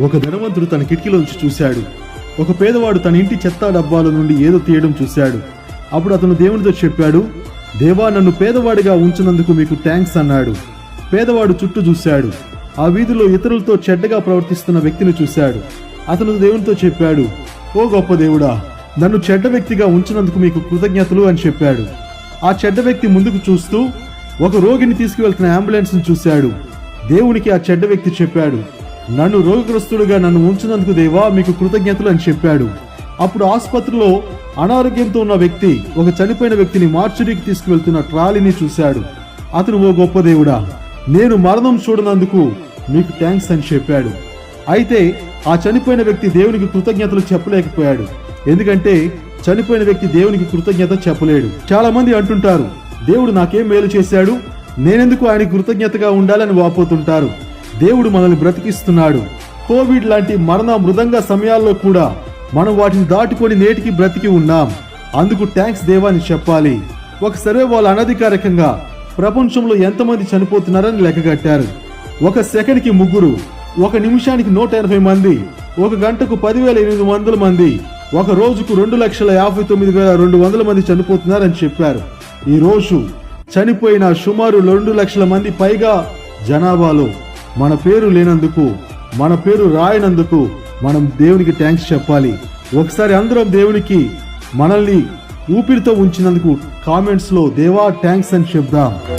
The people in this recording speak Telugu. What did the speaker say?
ఒక ధనవంతుడు తన కిటికీలోంచి చూశాడు. ఒక పేదవాడు తన ఇంటి చెత్త డబ్బాల నుండి ఏదో తీయడం చూశాడు. అప్పుడు అతను దేవునితో చెప్పాడు దేవా నన్ను పేదవాడిగా ఉంచినందుకు మీకు ట్యాంక్స్ అన్నాడు. పేదవాడు చుట్టూ చూశాడు. ఆ వీధిలో ఇతరులతో చెడ్డగా ప్రవర్తిస్తున్న వ్యక్తిని చూశాడు. అతను దేవునితో చెప్పాడు ఓ గొప్ప దేవుడా నన్ను చెడ్డ వ్యక్తిగా ఉంచినందుకు మీకు కృతజ్ఞతలు అని చెప్పాడు. ఆ చెడ్డ వ్యక్తి ముందుకు చూస్తూ ఒక రోగిని తీసుకువెళ్తున్న అంబులెన్స్ను చూశాడు. దేవునికి ఆ చెడ్డ వ్యక్తి చెప్పాడు నన్ను రోగగ్రస్తుడుగా నన్ను ఉంచినందుకు దేవా మీకు కృతజ్ఞతలు అని చెప్పాడు. అప్పుడు ఆసుపత్రిలో అనారోగ్యంతో ఉన్న వ్యక్తి ఒక చనిపోయిన వ్యక్తిని మార్చురీకి తీసుకువెళ్తున్న ట్రాలీని చూశాడు. అతను ఓ గొప్ప దేవుడా నేను మరణం చూడనందుకు మీకు థ్యాంక్స్ అని చెప్పాడు. అయితే ఆ చనిపోయిన వ్యక్తి దేవునికి కృతజ్ఞతలు చెప్పలేకపోయాడు. ఎందుకంటే చనిపోయిన వ్యక్తి దేవునికి కృతజ్ఞత చెప్పలేడు. చాలా మంది అంటుంటారు దేవుడు నాకేం మేలు చేశాడు? నేనెందుకు ఆయనకు కృతజ్ఞతగా ఉండాలని వాపోతుంటారు? దేవుడు మనల్ని బ్రతికిస్తున్నాడు. కోవిడ్ లాంటి మరణ మృదంగ సమయాల్లో కూడా మనం వాటిని దాటుకొని నేటికి బ్రతికి ఉన్నాం. అందుకు ట్యాంక్స్ దేవా అని చెప్పాలి. ఒక సర్వే వాళ్ళు అనధికారికంగా ప్రపంచంలో ఎంతమంది చనిపోతున్నారని లెక్కగట్టారు. ఒక సెకండ్కి ముగ్గురు ఒక నిమిషానికి నూట ఎనభై మంది ఒక గంటకు పదివేల ఎనిమిది వందల మంది ఒక రోజుకు రెండు లక్షల యాభై తొమ్మిది వేల రెండు వందల మంది చనిపోతున్నారని చెప్పారు. ఈ రోజు చనిపోయిన సుమారు రెండు లక్షల మంది పైగా జనాభాలో మన పేరు లేనందుకు మన పేరు రాయనందుకు మనం దేవునికి థ్యాంక్స్ చెప్పాలి. ఒకసారి అందరం దేవునికి మనల్ని ఊపిరితో ఉంచినందుకు కామెంట్స్లో దేవా థ్యాంక్స్ అని చెప్దాం.